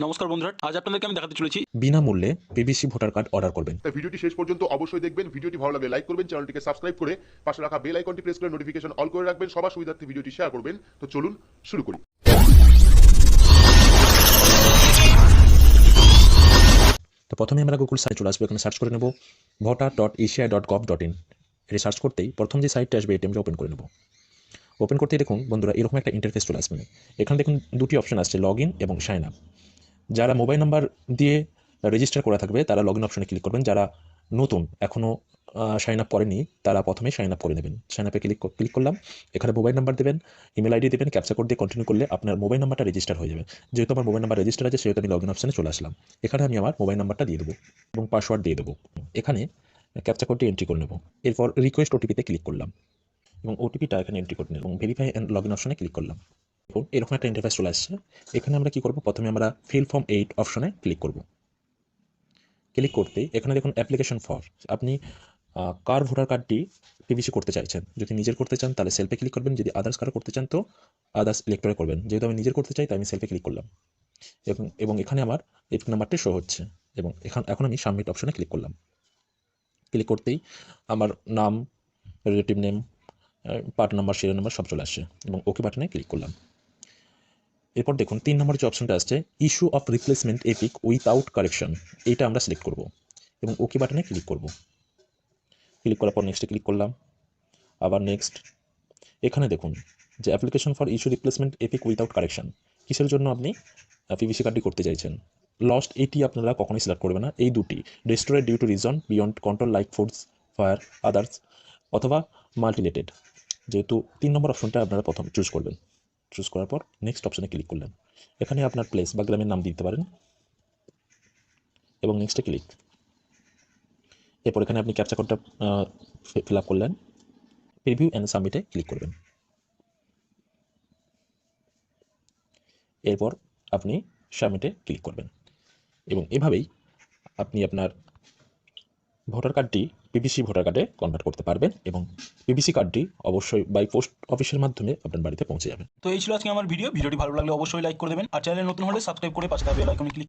নমস্কার বন্ধুরা আজ আপনাদেরকে আমি দেখাতে চলেছি বিনামূল্যে পিবিসি ভোটার কার্ড অর্ডার করবেন। তাই ভিডিওটি শেষ পর্যন্ত অবশ্যই দেখবেন ভিডিওটি ভালো লাগলে লাইক করবেন চ্যানেলটিকে সাবস্ক্রাইব করে পাশে রাখা বেল আইকনটি প্রেস করে নোটিফিকেশন অল করে রাখবেন সবার সুবিধার্থে ভিডিওটি শেয়ার করবেন। তো চলুন শুরু করি। তো প্রথমে আমরা গুগল সাইট চলে আসব এখানে সার্চ করে নেব voter dot Asia dot gov dot in এটি সার্চ করতেই প্রথম যে সাইটটা আসবে এটি আমরা ওপেন করে নেব। ওপেন করতেই দেখুন বন্ধুরা এরকম একটা ইন্টারফেস চলে আসবে। এখানে দেখুন দুটি অপশন আসছে লগ ইন এবং সাইন আপ যারা মোবাইল নাম্বার দিয়ে রেজিস্টার করা থাকবে, তারা লগ ইন অপশনে ক্লিক করবেন। যারা নতুন এখনও সাইন আপ করেনি, তারা প্রথমে সাইন আপ করে নেবেন। সাইন আপে ক্লিক ক্লিক করলাম, এখানে মোবাইল নাম্বার দেবেন ইমেল আইডি দেবেন ক্যাপচা কোড দিয়ে কন্টিনিউ করলে আপনার মোবাইল নাম্বারটা রেজিস্টার হয়ে যাবে। যেহেতু আমার মোবাইল নাম্বার রেজিস্টার আছে, সেহেতু আমি লগ ইন অপশনে চলে আসলাম। এখানে আমি আমার মোবাইল নাম্বারটা দিয়ে দেবো এবং পাসওয়ার্ড দিয়ে দেবো। এখানে ক্যাপচা কোডটি এন্ট্রি করে নেব। এরপর রিকোয়েস্ট ওটিপিতে ক্লিক করলাম এবং ওটিপিটা এখানে এন্ট্রি করে নেব এবং ভেরিফাই অ্যান্ড লগ ইন অপশনে ক্লিক করলাম। এরকম একটা ইন্টারফেস চলে আসছে। এখানে আমরা কি করব? প্রথমে আমরা ফিল ফর্ম এইট অপশনে ক্লিক করব। ক্লিক করতে এখানে দেখুন অ্যাপ্লিকেশন ফর আপনি কার ভোটার কার্ডটি পিভিসি করতে চাইছেন? যদি নিজের করতে চান, তাহলে সেলফে ক্লিক করবেন। যদি আদার্স কারও করতে চান, তো আদার্স ইলেক্টরে করবেন। যেহেতু আমি নিজের করতে চাই, তাই আমি সেলফে ক্লিক করলাম। এবং এবং এখানে আমার এপিক নাম্বারটি শো হচ্ছে। এবং এখান, এখন আমি সাবমিট অপশনে ক্লিক করলাম। ক্লিক করতেই আমার নাম relative name part number serial number সব চলে আসছে। এবং ওকে বাটনে ক্লিক করলাম। এরপর দেখুন, তিন নম্বর যে অপশনটা আসছে issue of replacement EPIC without correction এইটা আমরা সিলেক্ট করব এবং ওকে বাটনে ক্লিক করব। ক্লিক করার পর নেক্সটে ক্লিক করলাম। আবার নেক্সট এখানে দেখুন যে application for issue replacement EPIC without correction কিসের জন্য আপনি পিভিসি কার্ডটি করতে চাইছেন? লস্ট এটি আপনারা কখনোই সিলেক্ট করবে না, এই দুটি destroyed due to reason beyond control like floods fire others অথবা মাল্টিলেটেড যেহেতু তিন নম্বর অপশনটা আপনারা প্রথম চুজ করবেন। চুজ করার পর নেক্সট অপশানে ক্লিক করলেন। এখানে আপনার প্লেস বা গ্রামের নাম দিতে পারেন এবং নেক্সটে ক্লিক এরপর এখানে আপনি ক্যাপচা কোডটা ফিল আপ করলেন। প্রিভিউ অ্যান্ড সাবমিটে ক্লিক করবেন। এরপর আপনি সাবমিটে ক্লিক করবেন। এবং এভাবেই আপনি আপনার ভোটার কার্ডটি পিবিসি ভোটার কার্ডে কনভার্ট করতে পারবেন এবং পিবিসি কার্ডটি অবশ্যই বাই পোস্ট অফিসের মাধ্যমে আপনার বাড়িতে পৌঁছে যাবে। তো এই ছিল আজকে আমার ভিডিও ভিডিওটি ভালো লাগলে অবশ্যই লাইক করে দেবেন। আর চ্যানেলে নতুন হলে সাবস্ক্রাইব করে পাশে থাকবে আইকনে ক্লিক